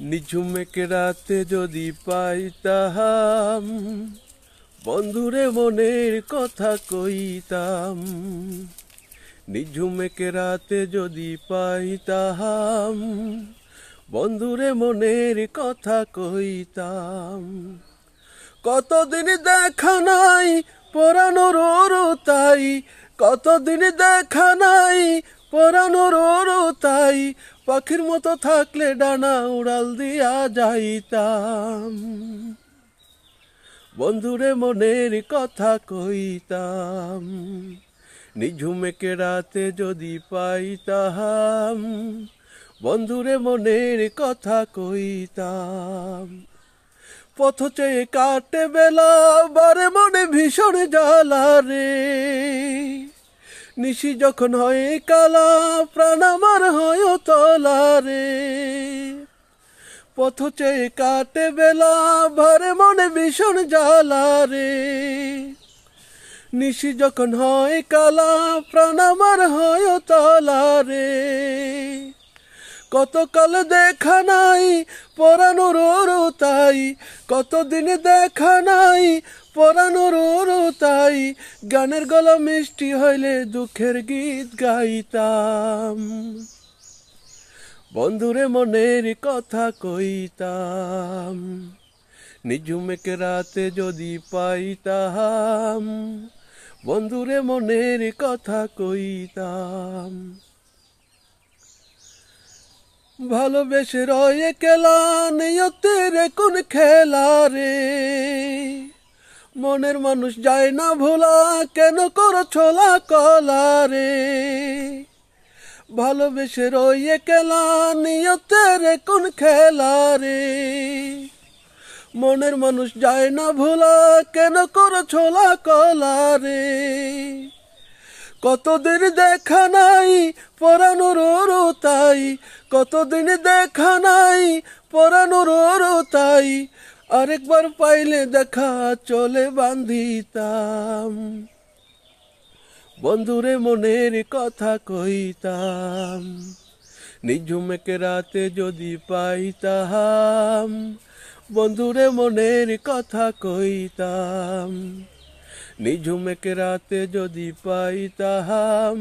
নিঝুমেকে রাতে যদি পাইতাম, বন্ধুরে মনের কথা কইতাম। নিঝুমেকে রাতে যদি পাইতাম, বন্ধুরে মনের কথা কইতাম। কতদিন দেখা নাই পরানোর তাই কতদিন দেখা নাই পরানোর তাই পাখির মতো থাকলে ডানা উড়াল দিয়া যাইতাম। বন্ধুরে মনের কথা কইতাম নিঝুমেকে রাতে যদি পাইতাম, বন্ধুরে মনের কথা কইতাম। পথ চেয়ে কাটে বেলা, বারে মনে ভীষণ জ্বালা রে। নিশি যখন হয় কালা, প্রাণ আমার হয় তলা রে পথ চেয়ে কাটে বেলা, ভরে মনে ভীষণ জ্বালা রে নিশি যখন হয় কালা, প্রাণ আমার হয় তলা রে কতকাল দেখা নাই, পরানোর তাই। কতদিন দেখা নাই, পরানোর তাই। গানের গলা মিষ্টি হইলে দুঃখের গীত গাইতাম। বন্ধুরে মনের কথা কইতাম, নিঝুমেকে রাতে যদি পাইতাম। বন্ধুরে মনের কথা কইতাম। ভালোবেসে রয়ে কেলা নিয়তের কোন খেলা রে। মনের মানুষ যায় না ভোলা, কেন করো ছোলা কলা রে? ভালোবেসে রয়ে কেলা নিয়তের কোন খেলা রে। মনের মানুষ যায় না ভোলা, কেন করো ছোলা কলা রে? কতদিন দেখা নাই পরানোর তাই। কতদিন দেখা নাই পরানোর তাই। আরেকবার পাইলে দেখা চলে বান্ধিতাম। বন্ধুরে মনের কথা কইতাম নিঝুমেকে রাতে যদি পাইতাম। বন্ধুরে মনের কথা কইতাম। নিঝুমেকে রাতে যদি পাইতাম,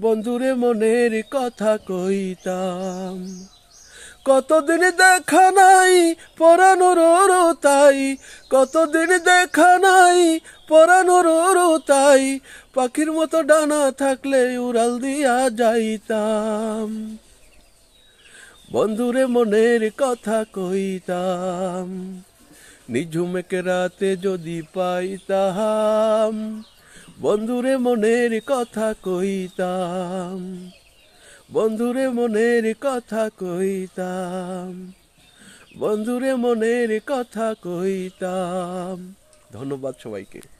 বন্ধুরে মনের কথা কইতাম। কতদিন দেখা নাই পরানোর তাই, কতদিন দেখা নাই পরানোর তাই, পাখির মতো ডানা থাকলে উড়াল দিয়া যাইতাম। বন্ধুরে মনের কথা কইতাম। নিঝুমেকে রাতে যদি পাইতাম, বন্ধুরে মনের কথা কইতাম, বন্ধুরে মনের কথা কইতাম, বন্ধুরে মনের কথা কইতাম। ধন্যবাদ সবাইকে।